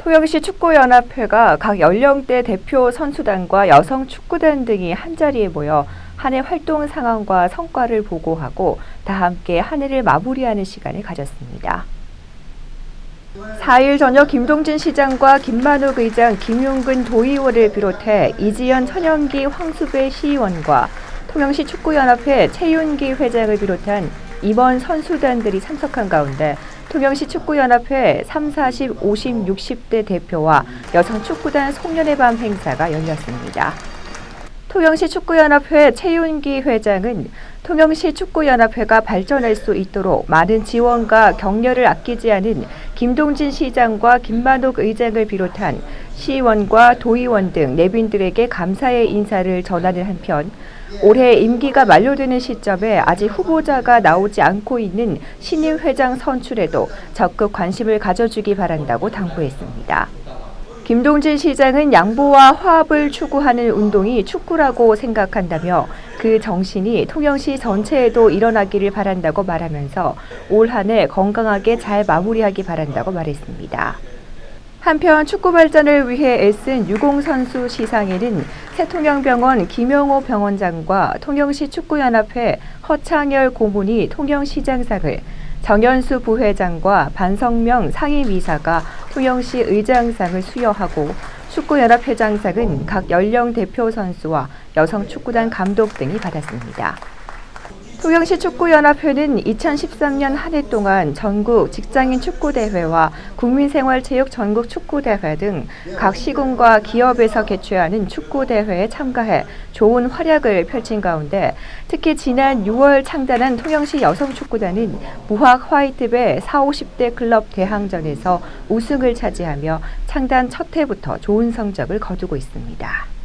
토영시 축구연합회가 각 연령대 대표 선수단과 여성 축구단 등이 한자리에 모여 한 해 활동 상황과 성과를 보고하고 다 함께 한 해를 마무리하는 시간을 가졌습니다. 4일 저녁 김동진 시장과 김만욱 의장, 김용근 도의원을 비롯해 이지연 천연기 황수배 시의원과 통영시 축구연합회 최윤기 회장을 비롯한 임원 선수단들이 참석한 가운데 통영시 축구연합회 3, 40, 50, 60대 대표와 여성 축구단 송년회 밤 행사가 열렸습니다. 통영시 축구연합회 최윤기 회장은 통영시 축구연합회가 발전할 수 있도록 많은 지원과 격려를 아끼지 않은 김동진 시장과 김만욱 의장을 비롯한 시의원과 도의원 등 내빈들에게 감사의 인사를 전하는 한편 올해 임기가 만료되는 시점에 아직 후보자가 나오지 않고 있는 신임 회장 선출에도 적극 관심을 가져주기 바란다고 당부했습니다. 김동진 시장은 양보와 화합을 추구하는 운동이 축구라고 생각한다며 그 정신이 통영시 전체에도 일어나기를 바란다고 말하면서 올 한 해 건강하게 잘 마무리하기 바란다고 말했습니다. 한편 축구 발전을 위해 애쓴 유공 선수 시상에는 새통영병원 김영호 병원장과 통영시 축구연합회 허창열 고문이 통영시장상을 정현수 부회장과 반성명 상임이사가 통영시 의장상을 수여하고 축구연합 회장상은 각 연령 대표 선수와 여성 축구단 감독 등이 받았습니다. 통영시 축구연합회는 2013년 한 해 동안 전국 직장인 축구대회와 국민생활체육 전국 축구대회 등 각 시군과 기업에서 개최하는 축구대회에 참가해 좋은 활약을 펼친 가운데 특히 지난 6월 창단한 통영시 여성축구단은 무학 화이트배 4, 50대 클럽 대항전에서 우승을 차지하며 창단 첫 해부터 좋은 성적을 거두고 있습니다.